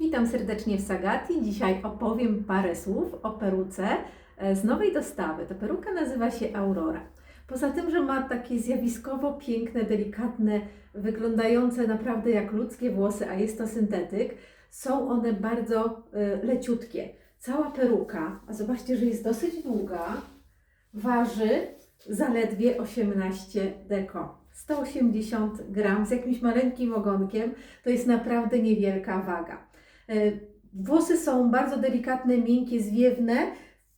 Witam serdecznie w Sagati. Dzisiaj opowiem parę słów o peruce e, z nowej dostawy. Ta peruka nazywa się Aurora. Poza tym, że ma takie zjawiskowo piękne, delikatne, wyglądające naprawdę jak ludzkie włosy, a jest to syntetyk, są one bardzo e, leciutkie. Cała peruka, a zobaczcie, że jest dosyć długa, waży zaledwie 18 deko. 180 gram z jakimś maleńkim ogonkiem, to jest naprawdę niewielka waga. E, Włosy są bardzo delikatne, miękkie, zwiewne.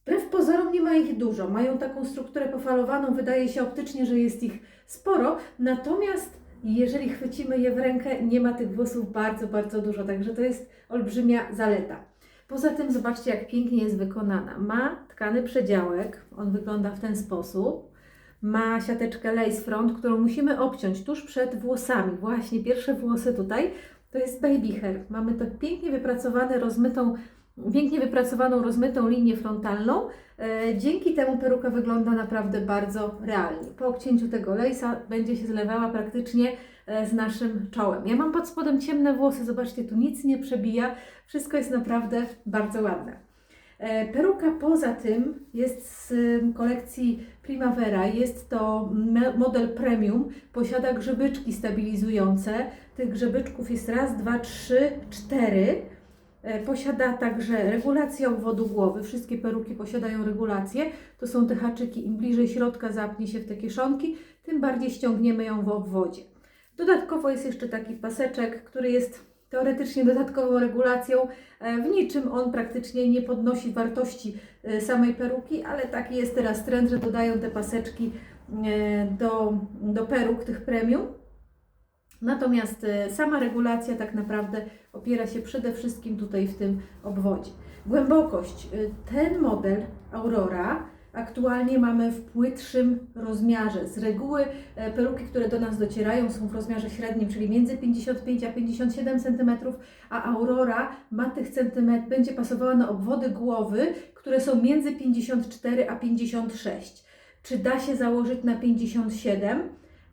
Wbrew pozorom nie ma ich dużo. Mają taką strukturę pofalowaną, wydaje się optycznie, że jest ich sporo. Natomiast jeżeli chwycimy je w rękę, nie ma tych włosów bardzo, bardzo dużo. Także to jest olbrzymia zaleta. Poza tym zobaczcie, jak pięknie jest wykonana. Ma tkany przedziałek, on wygląda w ten sposób. Ma siateczkę lace front, którą musimy obciąć tuż przed włosami. Właśnie pierwsze włosy tutaj to jest baby hair. Mamy to pięknie wypracowane, rozmytą, pięknie wypracowaną, rozmytą linię frontalną. E, dzięki temu peruka wygląda naprawdę bardzo realnie. Po obcięciu tego lace'a będzie się zlewała praktycznie e, z naszym czołem. Ja mam pod spodem ciemne włosy, zobaczcie, tu nic nie przebija. Wszystko jest naprawdę bardzo ładne. E, Peruka poza tym jest z kolekcji Primavera, jest to model premium, posiada grzebyczki stabilizujące. Tych grzebyczków jest raz, dwa, trzy, cztery. E, Posiada także regulację obwodu głowy. Wszystkie peruki posiadają regulację. To są te haczyki. Im bliżej środka zapnie się w te kieszonki, tym bardziej ściągniemy ją w obwodzie. Dodatkowo jest jeszcze taki paseczek, który jest teoretycznie dodatkową regulacją. E, W niczym on praktycznie nie podnosi wartości e, samej peruki, ale taki jest teraz trend, że dodają te paseczki e, do, do peruk tych premium. Natomiast sama regulacja tak naprawdę opiera się przede wszystkim tutaj w tym obwodzie. Głębokość. Ten model Aurora aktualnie mamy w płytszym rozmiarze. Z reguły e, peruki, które do nas docierają są w rozmiarze średnim, czyli między 55 a 57 cm, a Aurora ma tych centymetrów, będzie pasowała na obwody głowy, które są między 54 a 56. Czy da się założyć na 57?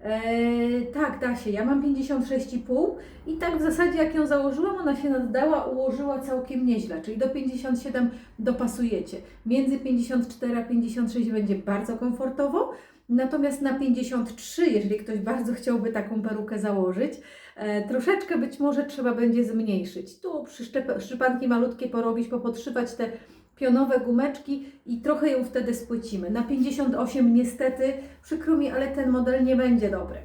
Eee, tak, da się. Ja mam 56,5 i tak w zasadzie jak ją założyłam, ona się naddała, ułożyła całkiem nieźle, czyli do 57 dopasujecie. Między 54 a 56 będzie bardzo komfortowo, natomiast na 53, jeżeli ktoś bardzo chciałby taką perukę założyć, e, troszeczkę być może trzeba będzie zmniejszyć. Tu przyszczep- szczypanki malutkie porobić, popodszywać te pionowe gumeczki i trochę ją wtedy spłycimy. Na 58 niestety, przykro mi, ale ten model nie będzie dobry.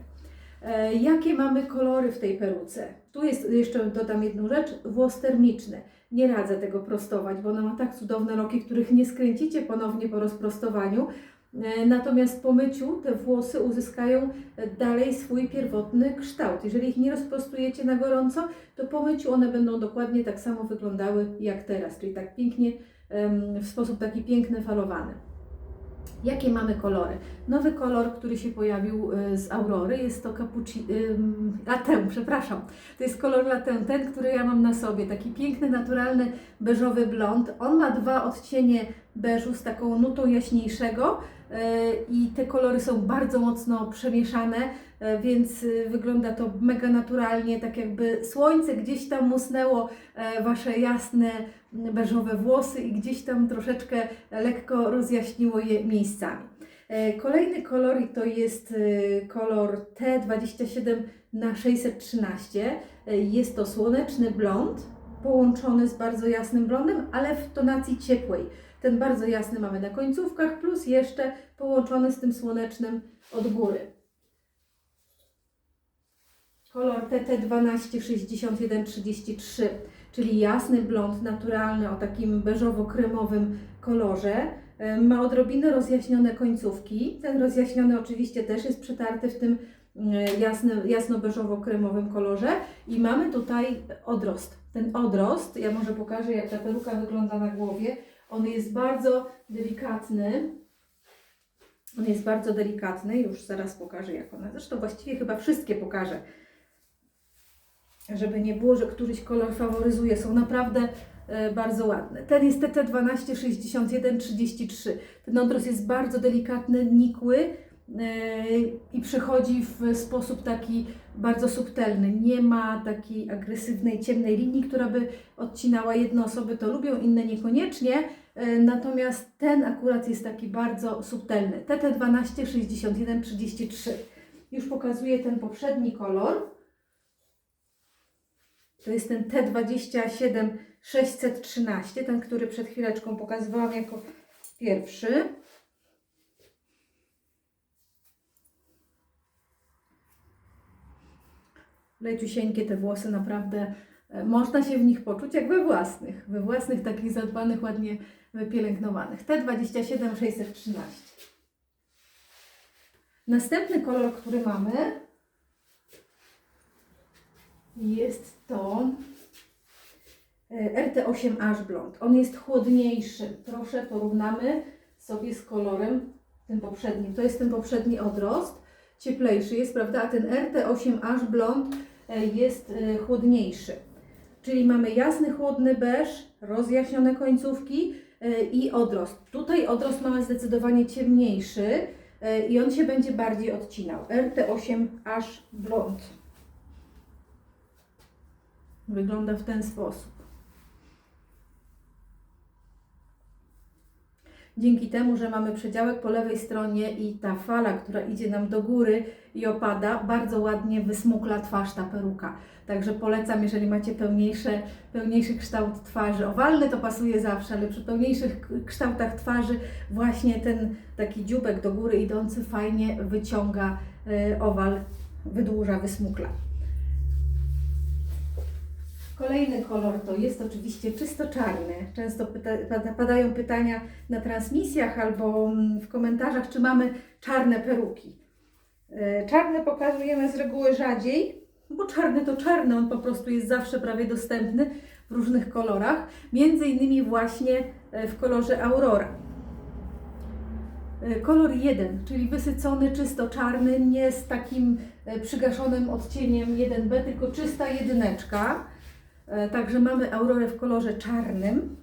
E, jakie mamy kolory w tej peruce? Tu jest jeszcze dodam jedną rzecz, włos termiczny. Nie radzę tego prostować, bo ona ma tak cudowne roki, których nie skręcicie ponownie po rozprostowaniu. E, Natomiast po myciu te włosy uzyskają dalej swój pierwotny kształt. Jeżeli ich nie rozprostujecie na gorąco, to po myciu one będą dokładnie tak samo wyglądały jak teraz, czyli tak pięknie w sposób taki piękny, falowany. Jakie mamy kolory? Nowy kolor, który się pojawił y, z Aurory, jest to cappuccino, latte, przepraszam. To jest kolor latte, ten, który ja mam na sobie. Taki piękny, naturalny, beżowy blond. On ma dwa odcienie beżu z taką nutą jaśniejszego i te kolory są bardzo mocno przemieszane, y, więc y, wygląda to mega naturalnie, tak jakby słońce gdzieś tam musnęło e, Wasze jasne, beżowe włosy i gdzieś tam troszeczkę lekko rozjaśniło je miejscami. E, Kolejny kolor to jest e, kolor T27 na 613. E, Jest to słoneczny blond połączony z bardzo jasnym blondem, ale w tonacji ciepłej. Ten bardzo jasny mamy na końcówkach, plus jeszcze połączony z tym słonecznym od góry. Kolor TT126133, czyli jasny blond, naturalny, o takim beżowo-kremowym kolorze. Ma odrobinę rozjaśnione końcówki. Ten rozjaśniony oczywiście też jest przetarty w tym e, jasno-beżowo-kremowym kolorze. I mamy tutaj odrost. Ten odrost, ja może pokażę jak ta peruka wygląda na głowie. On jest bardzo delikatny. On jest bardzo delikatny, już zaraz pokażę jak ona. Zresztą właściwie chyba wszystkie pokażę żeby nie było, że któryś kolor faworyzuje, są naprawdę e, bardzo ładne. Ten jest TT12 61 33. Ten odrost jest bardzo delikatny, nikły, i przychodzi w sposób taki bardzo subtelny. Nie ma takiej agresywnej, ciemnej linii, która by odcinała. Jedne osoby to lubią, inne niekoniecznie. E, Natomiast ten akurat jest taki bardzo subtelny. TT12 61 33. Już pokazuję ten poprzedni kolor. To jest ten T27 613, ten, który przed chwileczką pokazywałam jako pierwszy. Leciusieńkie te włosy, naprawdę e, można się w nich poczuć jak we własnych, we własnych takich zadbanych, ładnie wypielęgnowanych. T27 613. Następny kolor, który mamy, jest to e, RT8 Ash Blond. On jest chłodniejszy. Proszę, porównamy sobie z kolorem tym poprzednim. To jest ten poprzedni odrost. Cieplejszy jest, prawda? A ten RT8 Ash Blond jest e, chłodniejszy. Czyli mamy jasny, chłodny beż, rozjaśnione końcówki e, i odrost. Tutaj odrost mamy zdecydowanie ciemniejszy e, i on się będzie bardziej odcinał. RT8 Ash Blond. Wygląda w ten sposób. Dzięki temu, że mamy przedziałek po lewej stronie i ta fala, która idzie nam do góry i opada, bardzo ładnie wysmukla twarz ta peruka. Także polecam, jeżeli macie pełniejsze, pełniejszy kształt twarzy. Owalny to pasuje zawsze, ale przy pełniejszych kształtach twarzy właśnie ten taki dziubek do góry idący fajnie wyciąga y, owal, wydłuża, wysmukla. Kolejny kolor to jest oczywiście czysto czarny. Często pyta, pada- padają pytania na transmisjach albo mm, w komentarzach, czy mamy czarne peruki. E, Czarne pokazujemy z reguły rzadziej, bo czarny to czarny, on po prostu jest zawsze prawie dostępny w różnych kolorach, między innymi właśnie e, w kolorze Aurora. E, Kolor 1, czyli wysycony, czysto czarny, nie z takim przygaszonym odcieniem 1B, tylko czysta jedyneczka. E, Także mamy aurorę w kolorze czarnym.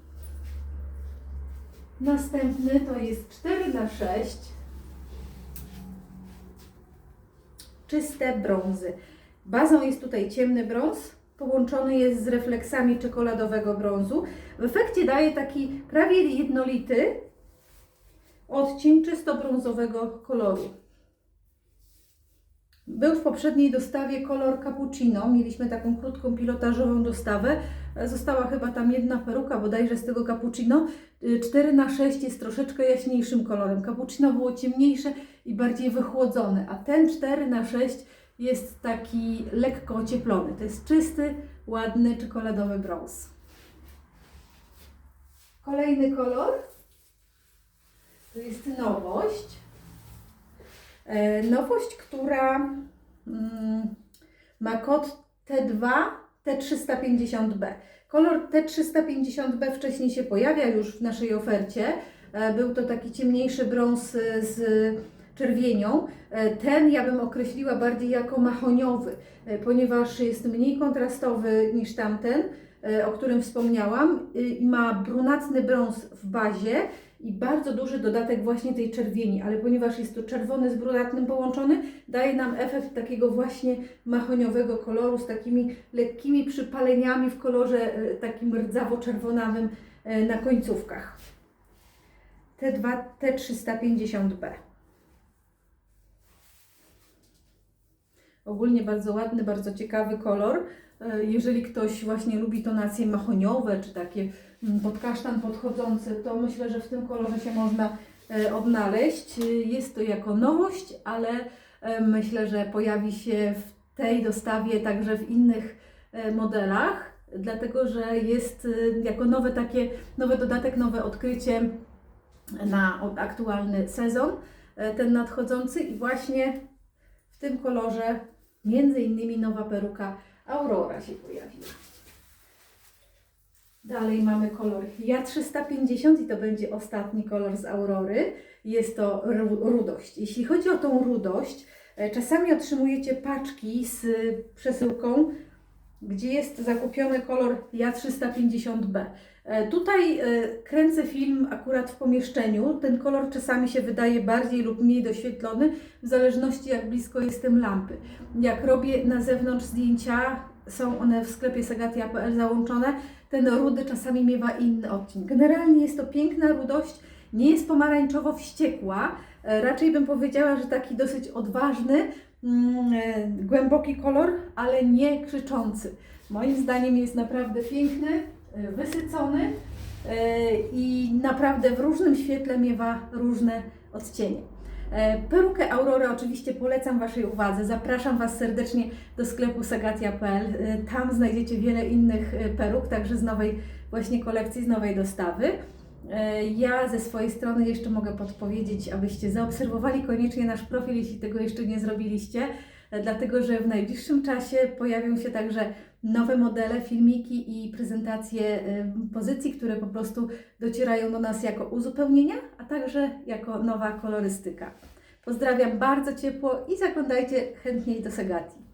Następny to jest 4 na 6 czyste brązy. Bazą jest tutaj ciemny brąz, połączony jest z refleksami czekoladowego brązu. W efekcie daje taki prawie jednolity odcień czysto brązowego koloru. Był w poprzedniej dostawie kolor cappuccino. Mieliśmy taką krótką pilotażową dostawę. E, Została chyba tam jedna peruka bodajże z tego cappuccino. Y, 4 na 6 jest troszeczkę jaśniejszym kolorem. Cappuccino było ciemniejsze i bardziej wychłodzone, a ten 4 na 6 jest taki lekko ocieplony. To jest czysty, ładny, czekoladowy brąz. Kolejny kolor to jest nowość. E, Nowość, która mm, ma kod T2 T350B. Kolor T350B wcześniej się pojawia już w naszej ofercie. E, Był to taki ciemniejszy brąz e, z czerwienią. Ten ja bym określiła bardziej jako mahoniowy, ponieważ jest mniej kontrastowy niż tamten, o którym wspomniałam y, i ma brunatny brąz w bazie i bardzo duży dodatek właśnie tej czerwieni, ale ponieważ jest to czerwony z brunatnym połączony, daje nam efekt takiego właśnie mahoniowego koloru z takimi lekkimi przypaleniami w kolorze e, takim rdzawo-czerwonawym e, na końcówkach. T2 T350B. Ogólnie bardzo ładny, bardzo ciekawy kolor. E, Jeżeli ktoś właśnie lubi tonacje mahoniowe, czy takie mm, pod kasztan podchodzące, to myślę, że w tym kolorze się można e, odnaleźć. E, Jest to jako nowość, ale myślę, że pojawi się w tej dostawie także w innych modelach, dlatego że jest jako nowe takie, nowy dodatek, nowe odkrycie na aktualny sezon, ten nadchodzący i właśnie w tym kolorze między innymi nowa peruka Aurora się pojawiła. Dalej mamy kolor Ja 350 i to będzie ostatni kolor z Aurory. Jest to ru- rudość. Jeśli chodzi o tą rudość, e, czasami otrzymujecie paczki z przesyłką gdzie jest zakupiony kolor Ja350B. E, Tutaj e, kręcę film akurat w pomieszczeniu. Ten kolor czasami się wydaje bardziej lub mniej doświetlony, w zależności jak blisko jestem lampy. Jak robię na zewnątrz zdjęcia, są one w sklepie sagatia.pl załączone, ten rudy czasami miewa inny odcień. Generalnie jest to piękna rudość, nie jest pomarańczowo wściekła, e, raczej bym powiedziała, że taki dosyć odważny, mm, e, głęboki kolor, ale nie krzyczący. Moim zdaniem jest naprawdę piękny, e, wysycony e, i naprawdę w różnym świetle miewa różne odcienie. E, Perukę Aurorę oczywiście polecam Waszej uwadze. Zapraszam Was serdecznie do sklepu sagatia.pl. E, Tam znajdziecie wiele innych e, peruk, także z nowej właśnie kolekcji, z nowej dostawy. E, Ja ze swojej strony jeszcze mogę podpowiedzieć, abyście zaobserwowali koniecznie nasz profil, jeśli tego jeszcze nie zrobiliście, e, dlatego że w najbliższym czasie pojawią się także nowe modele, filmiki i prezentacje pozycji, które po prostu docierają do nas jako uzupełnienia, a także jako nowa kolorystyka. Pozdrawiam bardzo ciepło i zaglądajcie chętniej do Sagati.